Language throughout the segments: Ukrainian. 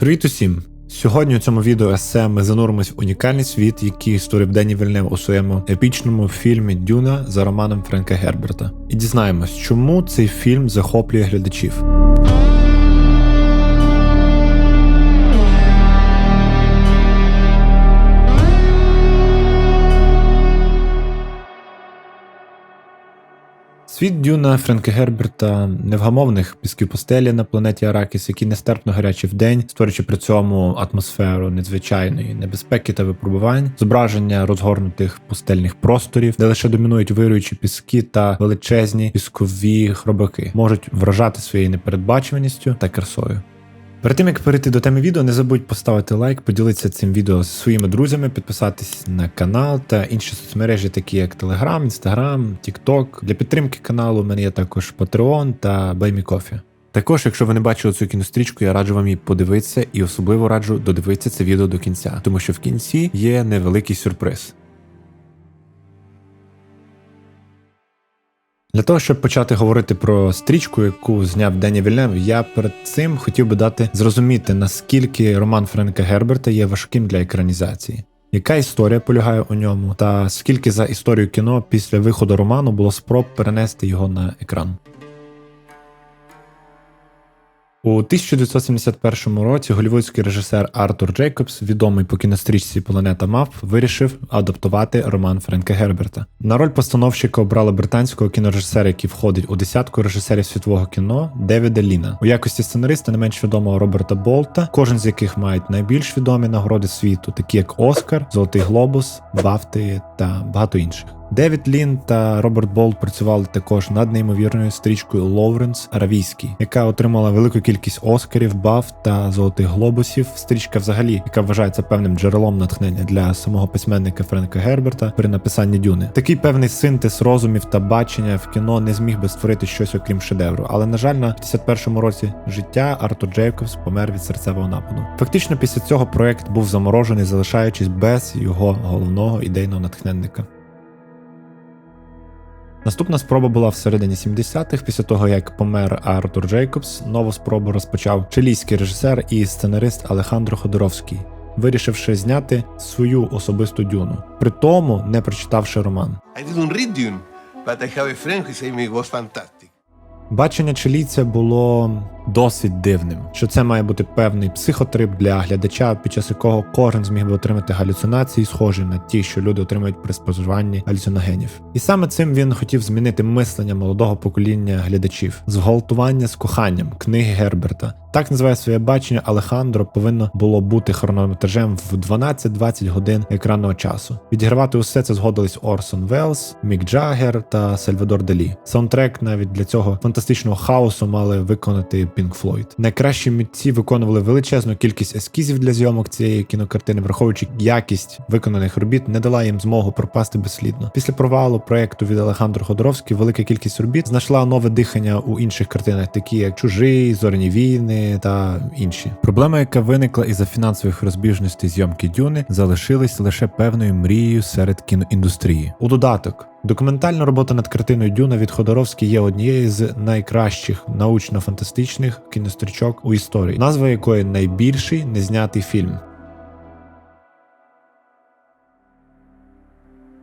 Привіт усім! Сьогодні у цьому відео есе ми зануримось в унікальний світ, який створив Дені Вільнев у своєму епічному фільмі Дюна за романом Френка Герберта. І дізнаємось, чому цей фільм захоплює глядачів. Світ Дюна Френка Герберта невгамовних пісків постелі на планеті Аракіс, які нестерпно гарячі вдень, створюючи при цьому атмосферу надзвичайної небезпеки та випробувань, зображення розгорнутих пустельних просторів, де лише домінують вируючі піски та величезні піскові хробаки, можуть вражати своєю непередбачуваністю та красою. Перед тим як перейти до теми відео, не забудь поставити лайк, поділитися цим відео зі своїми друзями, підписатись на канал та інші соцмережі, такі як Telegram, Instagram, TikTok. Для підтримки каналу у мене є також Patreon та BuyMeCoffee. Також, якщо ви не бачили цю кінострічку, я раджу вам її подивитися і особливо раджу додивитися це відео до кінця, тому що в кінці є невеликий сюрприз. Для того, щоб почати говорити про стрічку, яку зняв Дені Вільнев, я перед цим хотів би дати зрозуміти, наскільки роман Френка Герберта є важким для екранізації. Яка історія полягає у ньому, та скільки за історію кіно після виходу роману було спроб перенести його на екран? У 1971 році голівудський режисер Артур Джейкобс, відомий по кінострічці Планета Мавп, вирішив адаптувати роман Френка Герберта. На роль постановщика обрали британського кінорежисера, який входить у десятку режисерів світового кіно Девіда Ліна. У якості сценариста не менш відомого Роберта Болта, кожен з яких мають найбільш відомі нагороди світу, такі як Оскар, Золотий Глобус, Бафти та багато інших. Девід Лін та Роберт Болт працювали також над неймовірною стрічкою Лоуренс Аравійський, яка отримала велику кількість Оскарів, баф та золотих глобусів. Стрічка, взагалі, яка вважається певним джерелом натхнення для самого письменника Френка Герберта при написанні Дюни. Такий певний синтез розумів та бачення в кіно не зміг би створити щось окрім шедевру. Але на жаль, на 51-му році життя Артур Джейкобс помер від серцевого нападу. Фактично, після цього проект був заморожений, залишаючись без його головного ідейного натхненника. Наступна спроба була всередині 70-х, після того як помер Артур Джейкобс. Нову спробу розпочав чилійський режисер і сценарист Алехандро Ходоровський, вирішивши зняти свою особисту дюну, при тому не прочитавши роман. Dune, but I have a friend who said it was fantastic. Бачення чилійця було досить дивним, що це має бути певний психотрип для глядача, під час якого кожен зміг би отримати галюцинації, схожі на ті, що люди отримують при споживанні галюциногенів. І саме цим він хотів змінити мислення молодого покоління глядачів, зґвалтування з коханням книги Герберта. Так називає своє бачення Алехандро повинно було бути хронометражем в 12-20 годин екранного часу. Відігравати усе це згодились Орсон Велс, Мік Джаггер та Сальвадор Далі. Саундтрек навіть для цього фантастичного хаосу мали виконати Pink Floyd. Найкращі митці виконували величезну кількість ескізів для зйомок цієї кінокартини, враховуючи якість виконаних робіт, не дала їм змогу пропасти безслідно. Після провалу проекту від Алехандро Ходоровський велика кількість робіт знайшла нове дихання у інших картинах, такі як Чужий, Зоряні війни та інші. Проблема, яка виникла із-за фінансових розбіжностей зйомки Дюни, залишилась лише певною мрією серед кіноіндустрії. У додаток. Документальна робота над картиною Дюна від Ходоровський є однією з найкращих научно-фантастичних кінострічок у історії, назва якої найбільший незнятий фільм.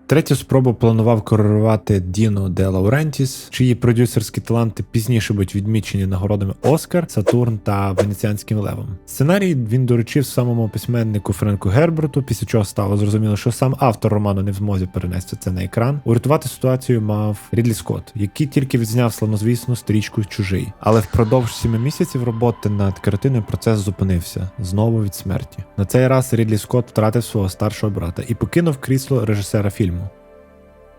Третю спробу планував корорувати Діно Де Лаурентіс, чиї продюсерські таланти пізніше будуть відмічені нагородами Оскар, Сатурн та Венеціанським левом. Сценарій він доручив самому письменнику Френку Герберту, після чого стало зрозуміло, що сам автор роману не в змозі перенести це на екран. Урятувати ситуацію мав Рідлі Скотт, який тільки відзняв славнозвісну стрічку Чужий. Але впродовж сіми місяців роботи над картиною процес зупинився знову від смерті. На цей раз Рідлі Скотт втратив свого старшого брата і покинув крісло режисера фільму.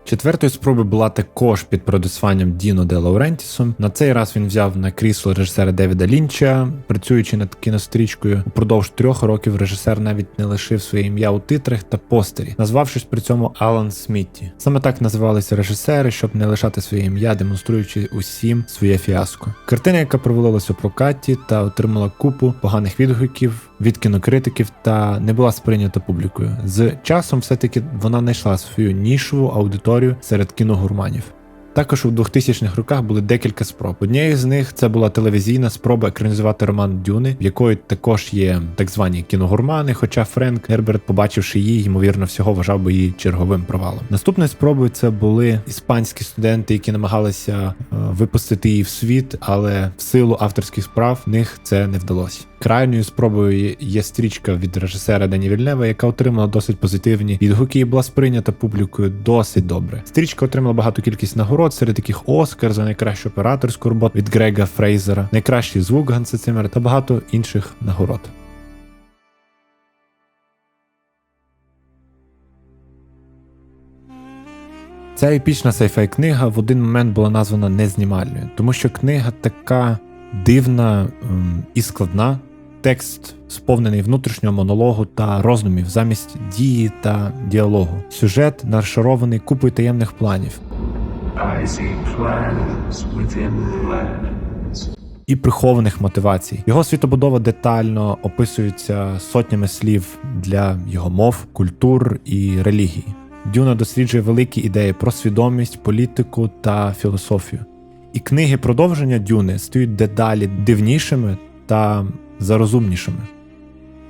Четвертою спробою була також під продюсуванням Діно Де Лаурентісом. На цей раз він взяв на крісло режисера Девіда Лінча, працюючи над кінострічкою. Упродовж трьох років режисер навіть не лишив своє ім'я у титрах та постері, назвавшись при цьому Алан Смітті. Саме так називалися режисери, щоб не лишати своє ім'я, демонструючи усім своє фіаско. Картина, яка провалилася у прокаті та отримала купу поганих відгуків від кінокритиків та не була сприйнята публікою. З часом все-таки вона знайшла свою нішову аудиторію серед кіногурманів. Також у 2000-х роках були декілька спроб. Однією з них це була телевізійна спроба екранізувати роман Дюни, в якої також є так звані кіногурмани. Хоча Френк Герберт, побачивши її, ймовірно, всього вважав би її черговим провалом. Наступною спробою це були іспанські студенти, які намагалися е, випустити її в світ, але в силу авторських справ в них це не вдалося. Крайньою спробою є- стрічка від режисера Дені Вільнева, яка отримала досить позитивні відгуки і була сприйнята публікою досить добре. Стрічка отримала багату кількість нагород, серед яких Оскар за найкращу операторську роботу від Грега Фрейзера, найкращий звук Ганса Циммера та багато інших нагород. Ця епічна сайфай книга в один момент була названа незнімальною, тому що книга така дивна ем, і складна. Текст сповнений внутрішнього монологу та роздумів замість дії та діалогу. Сюжет нашарований купою таємних планів I see plans within plans. і прихованих мотивацій. Його світобудова детально описується сотнями слів для його мов, культур і релігії. Дюна досліджує великі ідеї про свідомість, політику та філософію. І книги продовження Дюни стають дедалі дивнішими та зарозумнішими.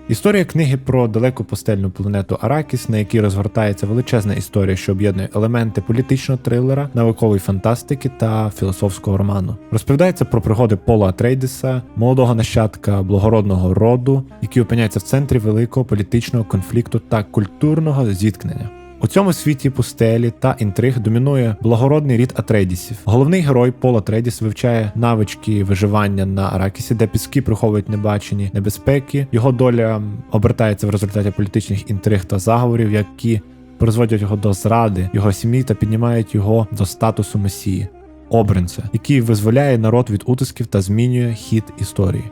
Історія книги про далеку пустельну планету Аракіс, на якій розгортається величезна історія, що об'єднує елементи політичного трилера, наукової фантастики та філософського роману. Розповідається про пригоди Пола Атрейдеса, молодого нащадка благородного роду, який опиняється в центрі великого політичного конфлікту та культурного зіткнення. У цьому світі пустелі та інтриг домінує благородний рід Атрейдісів. Головний герой Пол Атрейдіс вивчає навички виживання на Аракісі, де піски приховують небачені небезпеки. Його доля обертається в результаті політичних інтриг та заговорів, які призводять його до зради його сім'ї та піднімають його до статусу месії, обранця, який визволяє народ від утисків та змінює хід історії.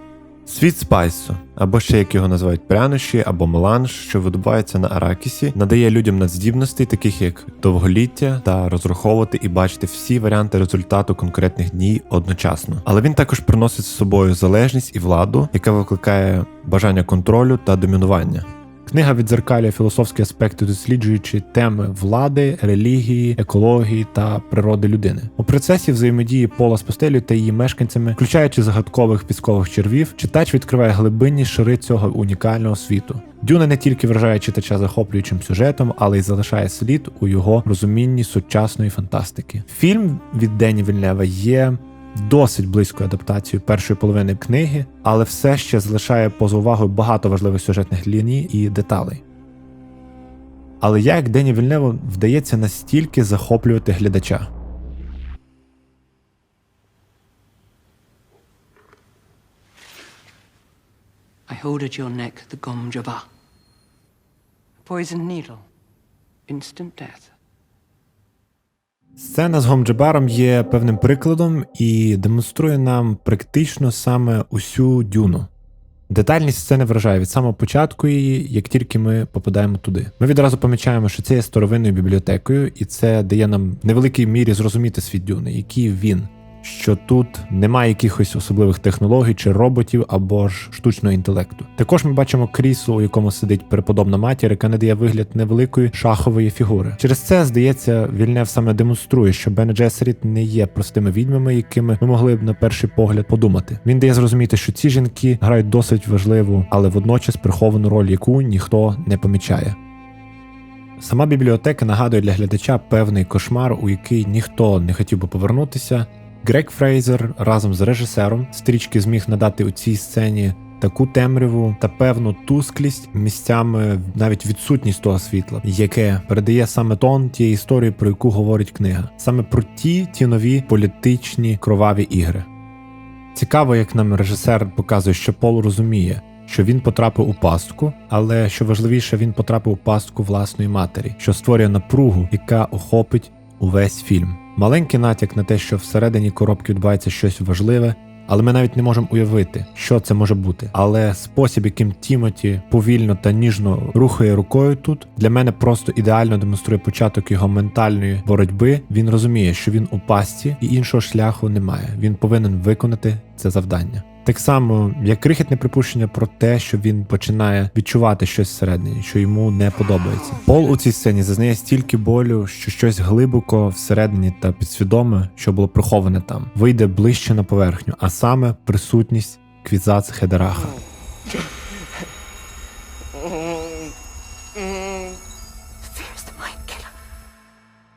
Світ спайсу, або ще як його називають прянощі або меланж, що видобувається на Аракісі, надає людям надздібностей, таких як довголіття та розраховувати і бачити всі варіанти результату конкретних дній одночасно. Але він також приносить з собою залежність і владу, яка викликає бажання контролю та домінування. Книга відзеркалює філософські аспекти, досліджуючи теми влади, релігії, екології та природи людини. У процесі взаємодії пола з постелю та її мешканцями, включаючи загадкових піскових червів, читач відкриває глибинні шири цього унікального світу. Дюна не тільки вражає читача захоплюючим сюжетом, але й залишає слід у його розумінні сучасної фантастики. Фільм від Дені Вільнева є досить близькою адаптацією першої половини книги, але все ще залишає поза увагою багато важливих сюжетних ліній і деталей. Але як Дені Вільневу вдається настільки захоплювати глядача? I hold at your neck the Gom Jabba. A poisoned needle. Instant death. Сцена з Гомджебаром є певним прикладом і демонструє нам практично саме усю дюну. Детальність сцени вражає від самого початку її, як тільки ми попадаємо туди. Ми відразу помічаємо, що це є старовинною бібліотекою, і це дає нам в невеликій мірі зрозуміти світ дюни, який він. Що тут немає якихось особливих технологій чи роботів або ж штучного інтелекту. Також ми бачимо крісло, у якому сидить преподобна матір, яка надає вигляд невеликої шахової фігури. Через це здається, Вільнев саме демонструє, що Бен не є простими відьмами, якими ми могли б на перший погляд подумати. Він дає зрозуміти, що ці жінки грають досить важливу, але водночас приховану роль, яку ніхто не помічає. Сама бібліотека нагадує для глядача певний кошмар, у який ніхто не хотів би повернутися. Грег Фрейзер разом з режисером стрічки зміг надати у цій сцені таку темряву та певну тусклість місцями навіть відсутність того світла, яке передає саме тон тієї історії, про яку говорить книга, саме про ті ті нові політичні кроваві ігри. Цікаво, як нам режисер показує, що Пол розуміє, що він потрапив у пастку, але що важливіше, він потрапив у пастку власної матері, що створює напругу, яка охопить увесь фільм. Маленький натяк на те, що всередині коробки відбувається щось важливе, але ми навіть не можемо уявити, що це може бути. Але спосіб, яким Тімоті повільно та ніжно рухає рукою тут, для мене просто ідеально демонструє початок його ментальної боротьби. Він розуміє, що він у пастці і іншого шляху немає. Він повинен виконати це завдання. Так само, як крихітне припущення про те, що він починає відчувати щось всередині, що йому не подобається. Пол у цій сцені зазнає стільки болю, що щось глибоко всередині та підсвідоме, що було приховане там, вийде ближче на поверхню, а саме присутність Квізац Хедераха.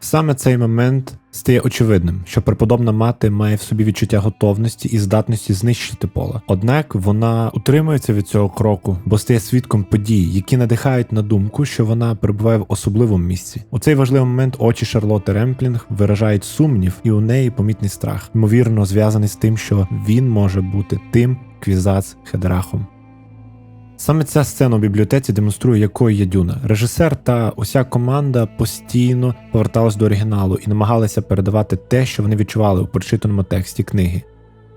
Саме цей момент стає очевидним, що преподобна мати має в собі відчуття готовності і здатності знищити пола. Однак вона утримується від цього кроку, бо стає свідком подій, які надихають на думку, що вона перебуває в особливому місці. У цей важливий момент очі Шарлоти Ремплінг виражають сумнів, і у неї помітний страх, ймовірно, зв'язаний з тим, що він може бути тим квізац Хедрахом. Саме ця сцена у бібліотеці демонструє, якою є Дюна. Режисер та уся команда постійно поверталась до оригіналу і намагалися передавати те, що вони відчували у прочитаному тексті книги.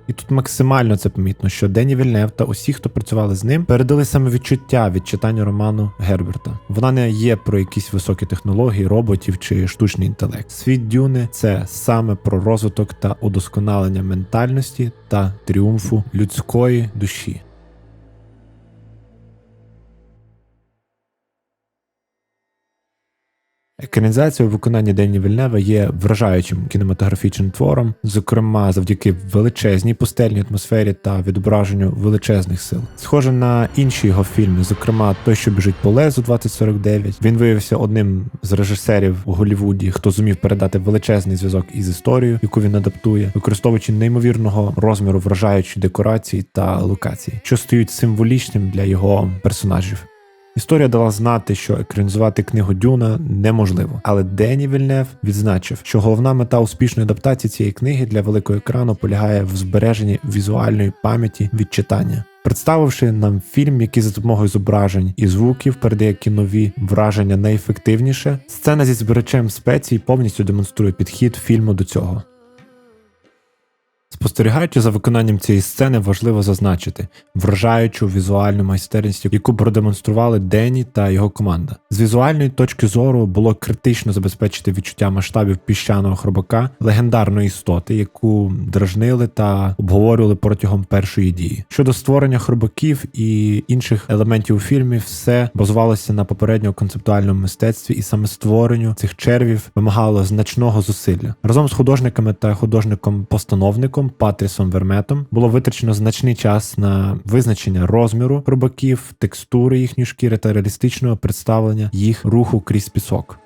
І тут максимально це помітно, що Дені Вільнев та усі, хто працювали з ним, передали саме відчуття від читання роману Герберта. Вона не є про якісь високі технології, роботів чи штучний інтелект. Світ Дюни це саме про розвиток та удосконалення ментальності та тріумфу людської душі. Екранізація у виконанні Дені Вільнева є вражаючим кінематографічним твором, зокрема завдяки величезній пустельній атмосфері та відображенню величезних сил. Схоже на інші його фільми, зокрема той, що біжить по лезу 2049. Він виявився одним з режисерів у Голлівуді, хто зумів передати величезний зв'язок із історією, яку він адаптує, використовуючи неймовірного розміру вражаючі декорації та локації, що стають символічним для його персонажів. Історія дала знати, що екранізувати книгу Дюна неможливо, але Дені Вільнев відзначив, що головна мета успішної адаптації цієї книги для великого екрану полягає в збереженні візуальної пам'яті від читання. Представивши нам фільм, який за допомогою зображень і звуків передає кінові враження найефективніше, сцена зі зберечем спецій повністю демонструє підхід фільму до цього. Спостерігаючи за виконанням цієї сцени, важливо зазначити вражаючу візуальну майстерність, яку продемонстрували Дені та його команда. З візуальної точки зору було критично забезпечити відчуття масштабів піщаного хробака, легендарної істоти, яку дражнили та обговорювали протягом першої дії. Щодо створення хробаків і інших елементів у фільмі, все базувалося на попередньо концептуальному мистецтві, і саме створенню цих червів вимагало значного зусилля. Разом з художниками та художником-постановником Патрісом Верметом було витрачено значний час на визначення розміру хробаків, текстури їхньої шкіри та реалістичного представлення їх руху крізь пісок.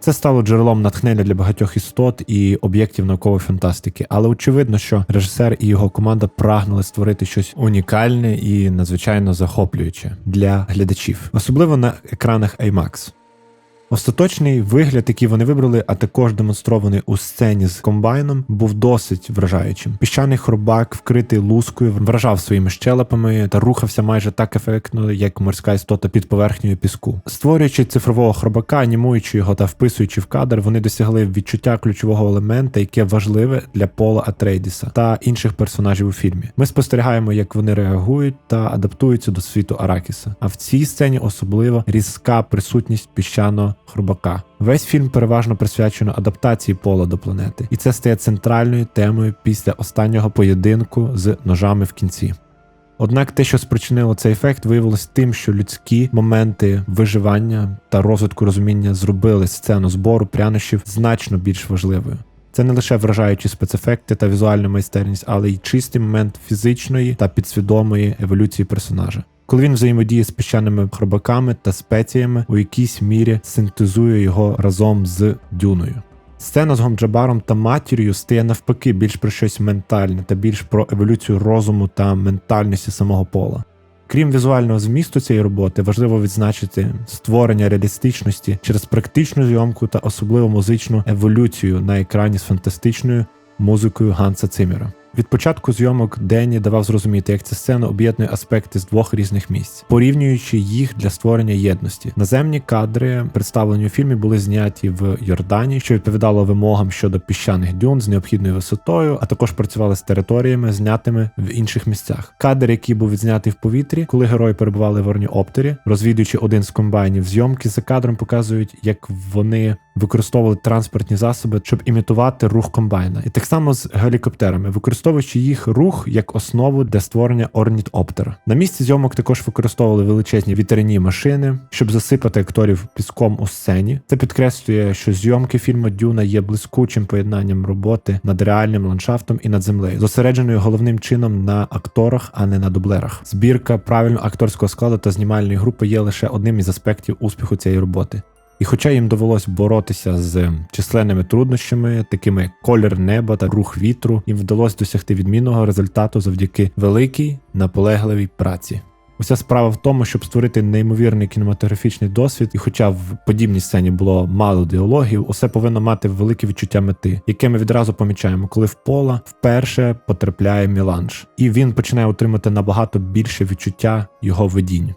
Це стало джерелом натхнення для багатьох істот і об'єктів наукової фантастики, але очевидно, що режисер і його команда прагнули створити щось унікальне і надзвичайно захоплююче для глядачів, особливо на екранах IMAX. Остаточний вигляд, який вони вибрали, а також демонстрований у сцені з комбайном, був досить вражаючим. Піщаний хробак, вкритий лускою, вражав своїми щелепами та рухався майже так ефектно, як морська істота під поверхнею піску. Створюючи цифрового хробака, анімуючи його та вписуючи в кадр, вони досягли відчуття ключового елемента, яке важливе для Пола Атрейдіса та інших персонажів у фільмі. Ми спостерігаємо, як вони реагують та адаптуються до світу Аракіса. А в цій сцені особливо різка присутність піщаного хробака. Весь фільм переважно присвячено адаптації пола до планети, і це стає центральною темою після останнього поєдинку з ножами в кінці. Однак те, що спричинило цей ефект, виявилось тим, що людські моменти виживання та розвитку розуміння зробили сцену збору прянощів значно більш важливою. Це не лише вражаючі спецефекти та візуальна майстерність, але й чистий момент фізичної та підсвідомої еволюції персонажа. Коли він взаємодіє з піщаними хробаками та спеціями, у якійсь мірі синтезує його разом з дюною. Сцена з Гомджабаром та матір'ю стає навпаки більш про щось ментальне та більш про еволюцію розуму та ментальності самого пола. Крім візуального змісту цієї роботи, важливо відзначити створення реалістичності через практичну зйомку та особливо музичну еволюцію на екрані з фантастичною музикою Ганса Циммера. Від початку зйомок Денні давав зрозуміти, як ця сцена об'єднує аспекти з двох різних місць, порівнюючи їх для створення єдності. Наземні кадри, представлені у фільмі, були зняті в Йордані, що відповідало вимогам щодо піщаних дюн з необхідною висотою, а також працювали з територіями, знятими в інших місцях. Кадр, який був відзнятий в повітрі, коли герої перебували в орніоптері, розвідуючи один з комбайнів, зйомки за кадром показують, як вони використовували транспортні засоби, щоб імітувати рух комбайна. І так само з гелікоптерами, використовуючи використовуючи їх рух як основу для створення орнітоптера. На місці зйомок також використовували величезні вітряні машини, щоб засипати акторів піском у сцені. Це підкреслює, що зйомки фільму Дюна є блискучим поєднанням роботи над реальним ландшафтом і над землею, зосередженою головним чином на акторах, а не на дублерах. Збірка правильного акторського складу та знімальної групи є лише одним із аспектів успіху цієї роботи. І хоча їм довелось боротися з численними труднощами, такими як колір неба та рух вітру, їм вдалося досягти відмінного результату завдяки великій наполегливій праці. Уся справа в тому, щоб створити неймовірний кінематографічний досвід, і хоча в подібній сцені було мало діалогів, усе повинно мати велике відчуття мети, яке ми відразу помічаємо, коли в пола вперше потрапляє міланж, і він починає отримати набагато більше відчуття його видінь.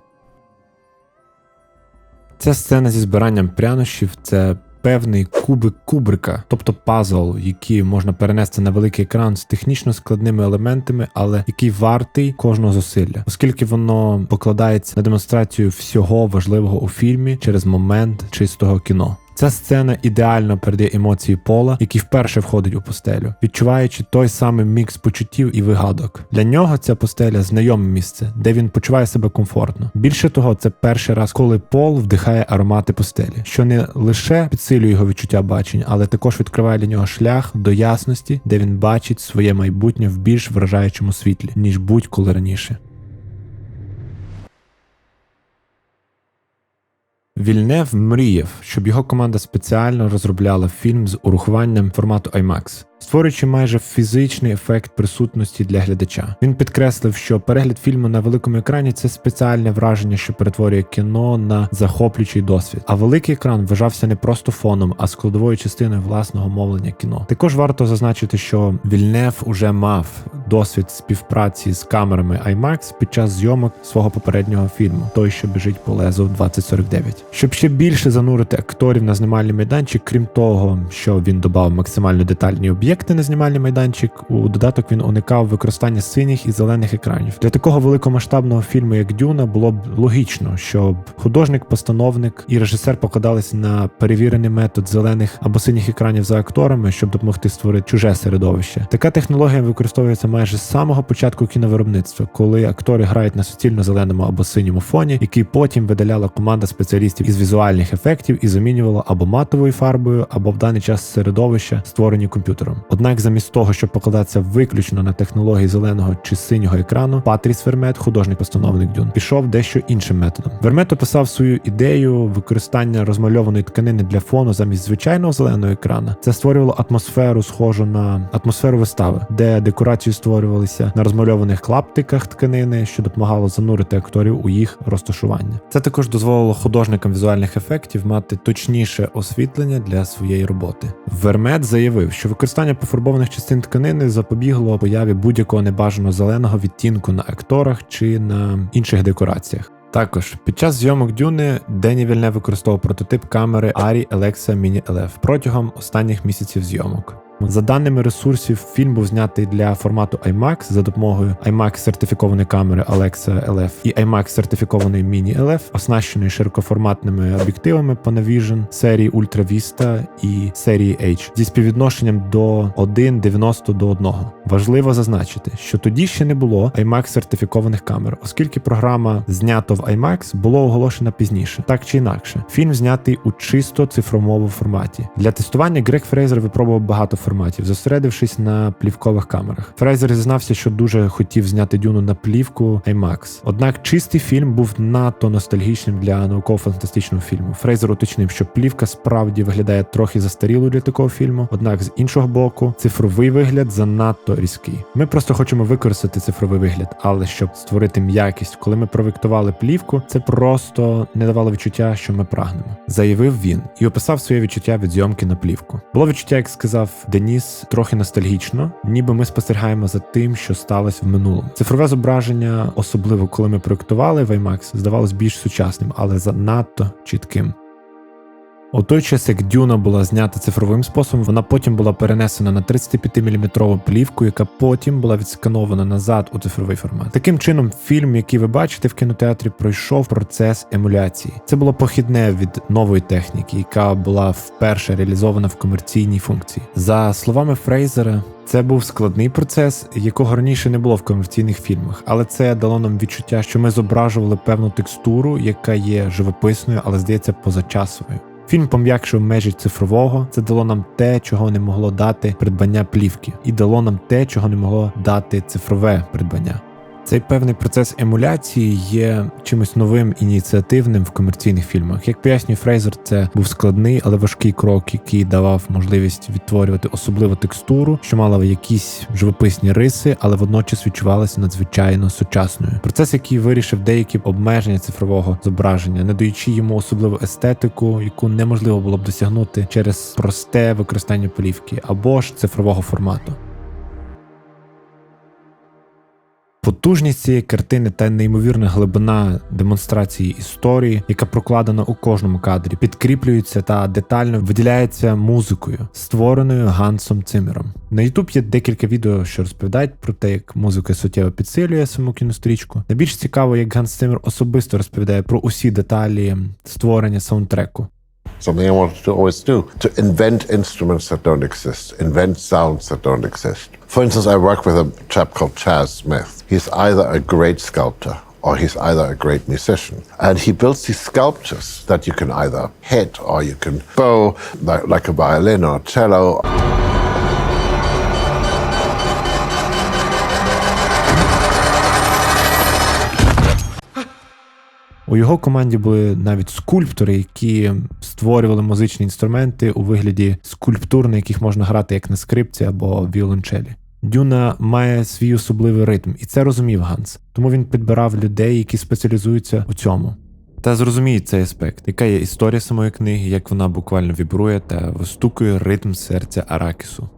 Ця сцена зі збиранням прянощів це певний кубик кубрика, тобто пазл, який можна перенести на великий екран з технічно складними елементами, але який вартий кожного зусилля, оскільки воно покладається на демонстрацію всього важливого у фільмі через момент чистого кіно. Ця сцена ідеально передає емоції Пола, який вперше входить у постелю, відчуваючи той самий мікс почуттів і вигадок. Для нього ця постеля знайоме місце, де він почуває себе комфортно. Більше того, це перший раз, коли Пол вдихає аромати постелі, що не лише підсилює його відчуття бачень, але також відкриває для нього шлях до ясності, де він бачить своє майбутнє в більш вражаючому світлі, ніж будь-коли раніше. Вільнев мріяв, щоб його команда спеціально розробляла фільм з урахуванням формату IMAX, створюючи майже фізичний ефект присутності для глядача. Він підкреслив, що перегляд фільму на великому екрані це спеціальне враження, що перетворює кіно на захоплюючий досвід. А великий екран вважався не просто фоном, а складовою частиною власного мовлення кіно. Також варто зазначити, що Вільнев уже мав досвід співпраці з камерами IMAX під час зйомок свого попереднього фільму Той, що біжить по лезу 2049. Щоб ще більше занурити акторів на знімальний майданчик, крім того, що він додав максимально детальні об'єкти на знімальний майданчик, у додаток він уникав використання синіх і зелених екранів. Для такого великомасштабного фільму, як Дюна, було б логічно, щоб художник, постановник і режисер покладалися на перевірений метод зелених або синіх екранів за акторами, щоб допомогти створити чуже середовище. Така технологія використовується майже з самого початку кіновиробництва, коли актори грають на суцільно зеленому або синьому фоні, який потім видаляла команда спеціалістів із візуальних ефектів і замінювала або матовою фарбою, або в даний час середовища, створені комп'ютером. Однак, замість того, щоб покладатися виключно на технології зеленого чи синього екрану, Патріс Вермет, художник-постановник Дюн, пішов дещо іншим методом. Вермет описав свою ідею використання розмальованої тканини для фону замість звичайного зеленого екрана. Це створювало атмосферу, схожу на атмосферу вистави, де декорації створювалися на розмальованих клаптиках тканини, що допомагало занурити акторів у їх розташування. Це також дозволило художникам візуальних ефектів мати точніше освітлення для своєї роботи. Вермет заявив, що використання пофарбованих частин тканини запобігло появі будь-якого небажаного зеленого відтінку на акторах чи на інших декораціях. Також під час зйомок Дюни Дені Вільне використовував прототип камери Arri Alexa Mini LF протягом останніх місяців зйомок. За даними ресурсів, фільм був знятий для формату IMAX за допомогою IMAX сертифікованої камери Alexa LF і IMAX сертифікованої Mini LF, оснащеної широкоформатними об'єктивами Panavision серії Ultra Vista і серії H зі співвідношенням до 1,90 до 1. Важливо зазначити, що тоді ще не було IMAX сертифікованих камер, оскільки програма знято в IMAX було оголошена пізніше, так чи інакше. Фільм знятий у чисто цифровому форматі. Для тестування Грег Фрейзер випробував багато форматів, зосередившись на плівкових камерах. Фрейзер зізнався, що дуже хотів зняти дюну на плівку IMAX. Однак чистий фільм був надто ностальгічним для науково-фантастичного фільму. Фрейзер уточнив, що плівка справді виглядає трохи застарілою для такого фільму, однак з іншого боку, цифровий вигляд занадто різкий. Ми просто хочемо використати цифровий вигляд, але щоб створити м'якість, коли ми проєктували плівку, це просто не давало відчуття, що ми прагнемо. Заявив він і описав своє відчуття від зйомки на плівку. Було відчуття, як сказав Деніс, трохи ностальгічно, ніби ми спостерігаємо за тим, що сталося в минулому. Цифрове зображення, особливо коли ми проектували в IMAX, здавалось більш сучасним, але занадто чітким. У той час, як Дюна була знята цифровим способом, вона потім була перенесена на 35-мм плівку, яка потім була відсканована назад у цифровий формат. Таким чином, фільм, який ви бачите в кінотеатрі, пройшов процес емуляції. Це було похідне від нової техніки, яка була вперше реалізована в комерційній функції. За словами Фрейзера. Це був складний процес, якого раніше не було в комерційних фільмах, але це дало нам відчуття, що ми зображували певну текстуру, яка є живописною, але здається позачасовою. Фільм пом'якшив межі цифрового. Це дало нам те, чого не могло дати придбання плівки, і дало нам те, чого не могло дати цифрове придбання. Цей певний процес емуляції є чимось новим ініціативним в комерційних фільмах. Як пояснює Фрейзер, це був складний, але важкий крок, який давав можливість відтворювати особливу текстуру, що мала якісь живописні риси, але водночас відчувалася надзвичайно сучасною. Процес, який вирішив деякі обмеження цифрового зображення, не даючи йому особливу естетику, яку неможливо було б досягнути через просте використання плівки або ж цифрового формату. Потужність цієї картини та неймовірна глибина демонстрації історії, яка прокладена у кожному кадрі, підкріплюється та детально виділяється музикою, створеною Гансом Цимером. На YouTube є декілька відео, що розповідають про те, як музика суттєво підсилює саму кінострічку. Найбільш цікаво, як Ганс Цимер особисто розповідає про усі деталі створення саундтреку. Something I wanted to always do to invent instruments that don't exist, invent sounds that don't exist. For instance, I work with a chap called Chaz Smith. He's either a great sculptor or he's either a great musician. And he builds these sculptures that you can either hit or you can bow, like, like a violin or a cello. У його команді були навіть скульптори, які створювали музичні інструменти у вигляді скульптур, на яких можна грати як на скрипці або віолончелі. Дюна має свій особливий ритм, і це розумів Ганс. Тому він підбирав людей, які спеціалізуються у цьому. Та зрозуміють цей аспект, яка є історія самої книги, як вона буквально вібрує та вистукує ритм серця Аракісу.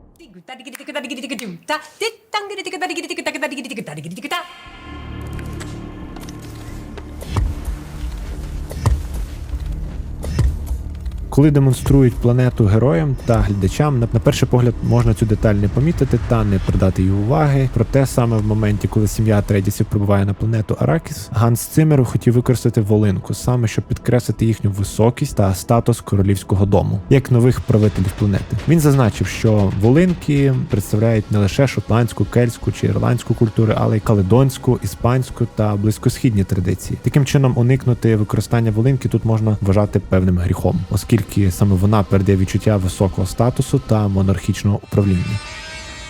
Коли демонструють планету героям та глядачам, на, перший погляд можна цю деталь не помітити та не придати їй уваги. Проте саме в моменті, коли сім'я Тредісів прибуває на планету Аракіс, Ганс Цимер хотів використати волинку, саме щоб підкреслити їхню високість та статус королівського дому, як нових правителів планети. Він зазначив, що волинки представляють не лише шотландську, кельтську чи ірландську культури, але й каледонську, іспанську та близькосхідні традиції. Таким чином, уникнути використання волинки тут можна вважати певним гріхом, оскільки саме вона передає відчуття високого статусу та монархічного управління.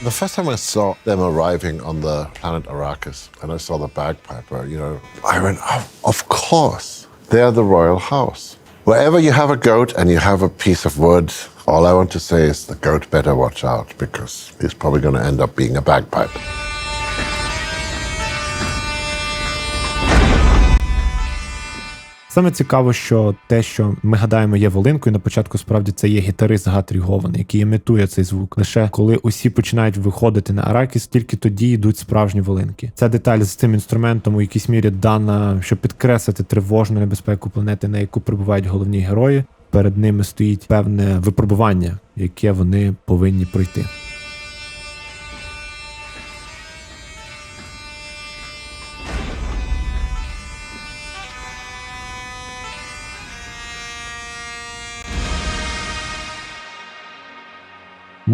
The first time I saw them arriving on the planet Arrakis and I saw the bagpiper, you know, I went, oh, of course, they're the royal house. Wherever you have a goat and you have a piece of wood, all I want to say is the goat better watch out because he's probably going to end up being a bagpipe. Саме цікаво, що те, що ми гадаємо, є волинкою, на початку справді це є гітарист Гатрі який імітує цей звук. Лише коли усі починають виходити на Аракіс, тільки тоді йдуть справжні волинки. Ця деталь з цим інструментом у якійсь мірі дана, щоб підкреслити тривожну небезпеку планети, на яку прибувають головні герої. Перед ними стоїть певне випробування, яке вони повинні пройти.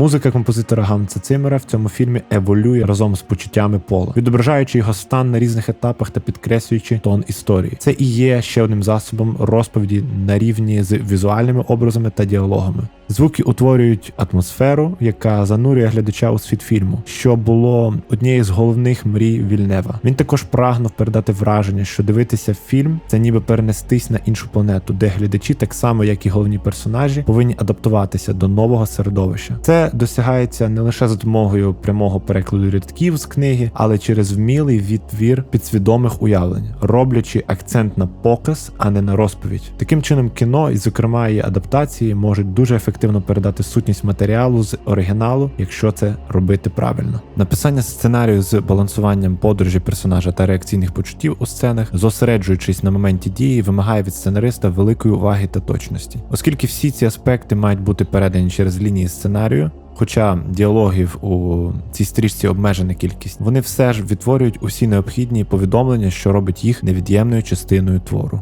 Музика композитора Ганса Цимера в цьому фільмі еволює разом з почуттями пола, відображаючи його стан на різних етапах та підкреслюючи тон історії. Це і є ще одним засобом розповіді на рівні з візуальними образами та діалогами. Звуки утворюють атмосферу, яка занурює глядача у світ фільму, що було однією з головних мрій Вільнева. Він також прагнув передати враження, що дивитися фільм це ніби перенестись на іншу планету, де глядачі, так само як і головні персонажі, повинні адаптуватися до нового середовища. Це досягається не лише за допомогою прямого перекладу рядків з книги, але через вмілий відтвір підсвідомих уявлень, роблячи акцент на показ, а не на розповідь. Таким чином, кіно і, зокрема, її адаптації можуть дуже ефективно передати сутність матеріалу з оригіналу, якщо це робити правильно. Написання сценарію з балансуванням подорожі персонажа та реакційних почуттів у сценах, зосереджуючись на моменті дії, вимагає від сценариста великої уваги та точності, оскільки всі ці аспекти мають бути передані через лінії сценарію. Хоча діалогів у цій стрічці обмежена кількість, вони все ж відтворюють усі необхідні повідомлення, що робить їх невід'ємною частиною твору.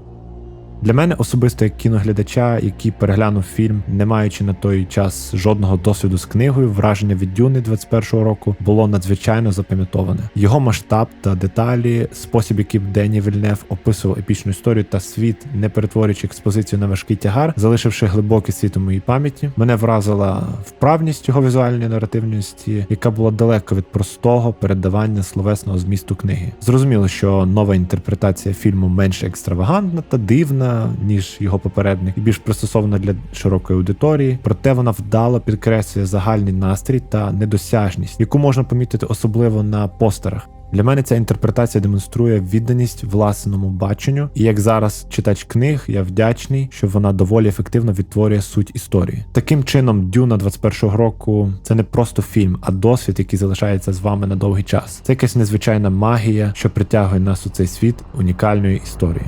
Для мене особисто як кіноглядача, який переглянув фільм, не маючи на той час жодного досвіду з книгою, враження від Дюни 21-го року було надзвичайно запам'ятоване. Його масштаб та деталі, спосіб, яким Дені Вільнев описував епічну історію та світ, не перетворюючи експозицію на важкий тягар, залишивши глибокий світ у моїй пам'яті, мене вразила вправність його візуальної наративності, яка була далеко від простого передавання словесного змісту книги. Зрозуміло, що нова інтерпретація фільму менш екстравагантна та дивна, ніж його попередник, і більш пристосована для широкої аудиторії, проте вона вдало підкреслює загальний настрій та недосяжність, яку можна помітити особливо на постерах. Для мене ця інтерпретація демонструє відданість власному баченню, і як зараз читач книг, я вдячний, що вона доволі ефективно відтворює суть історії. Таким чином, Дюна 21-го року це не просто фільм, а досвід, який залишається з вами на довгий час. Це якась незвичайна магія, що притягує нас у цей світ унікальної історії.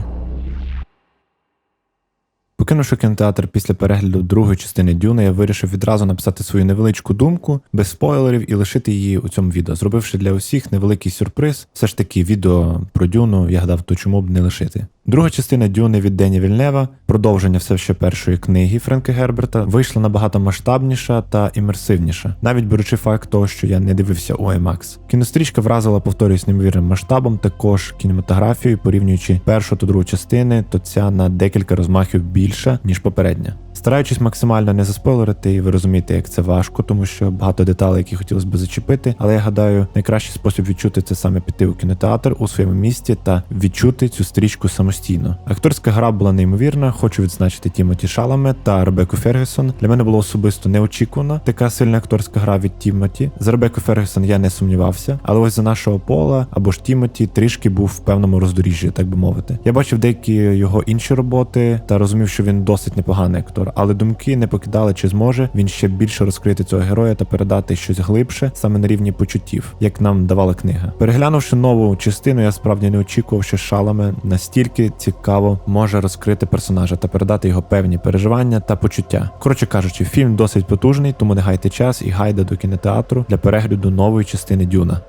Покинувши кінотеатр після перегляду другої частини Дюна, я вирішив відразу написати свою невеличку думку без спойлерів і лишити її у цьому відео, зробивши для усіх невеликий сюрприз. Все ж таки, відео про Дюну я гадав, то чому б не лишити. Друга частина Дюни від Дені Вільнева, продовження все ще першої книги Френка Герберта, вийшла набагато масштабніша та імерсивніша, навіть беручи факт того, що я не дивився у IMAX. Кінострічка вразила, повторюсь, неймовірним масштабом, також кінематографією, порівнюючи першу та другу частини, то ця на декілька розмахів більша, ніж попередня. Стараючись максимально не заспойлерити, і ви розумієте, як це важко, тому що багато деталей, які хотілося б зачепити. Але я гадаю, найкращий спосіб відчути це саме піти у кінотеатр у своєму місті та відчути цю стрічку самостійно. Акторська гра була неймовірна. Хочу відзначити Тімоті Шаламе та Ребеку Фергюсон. Для мене було особисто неочікувана така сильна акторська гра від Тімоті. За Ребеку Фергюсон я не сумнівався, але ось за нашого пола або ж Тімоті трішки був в певному роздоріжжі, так би мовити. Я бачив деякі його інші роботи та розумів, що він досить непоганий актор, але думки не покидали, чи зможе він ще більше розкрити цього героя та передати щось глибше саме на рівні почуттів, як нам давала книга. Переглянувши нову частину, я справді не очікував, що шалами настільки цікаво може розкрити персонажа та передати його певні переживання та почуття. Коротше кажучи, фільм досить потужний, тому не гайте час і гайда до кінотеатру для перегляду нової частини Дюна.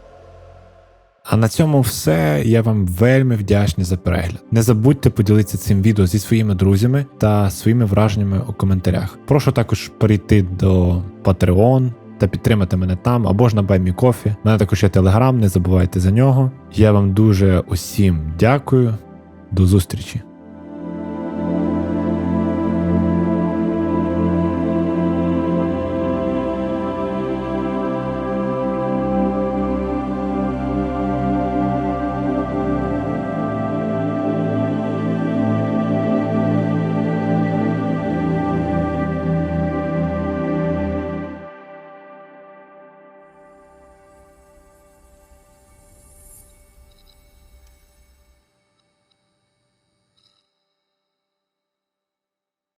А на цьому все. Я вам вельми вдячний за перегляд. Не забудьте поділитися цим відео зі своїми друзями та своїми враженнями у коментарях. Прошу також перейти до Patreon та підтримати мене там або ж на BuyMeCoffee. У мене також є телеграм, не забувайте за нього. Я вам дуже усім дякую. До зустрічі!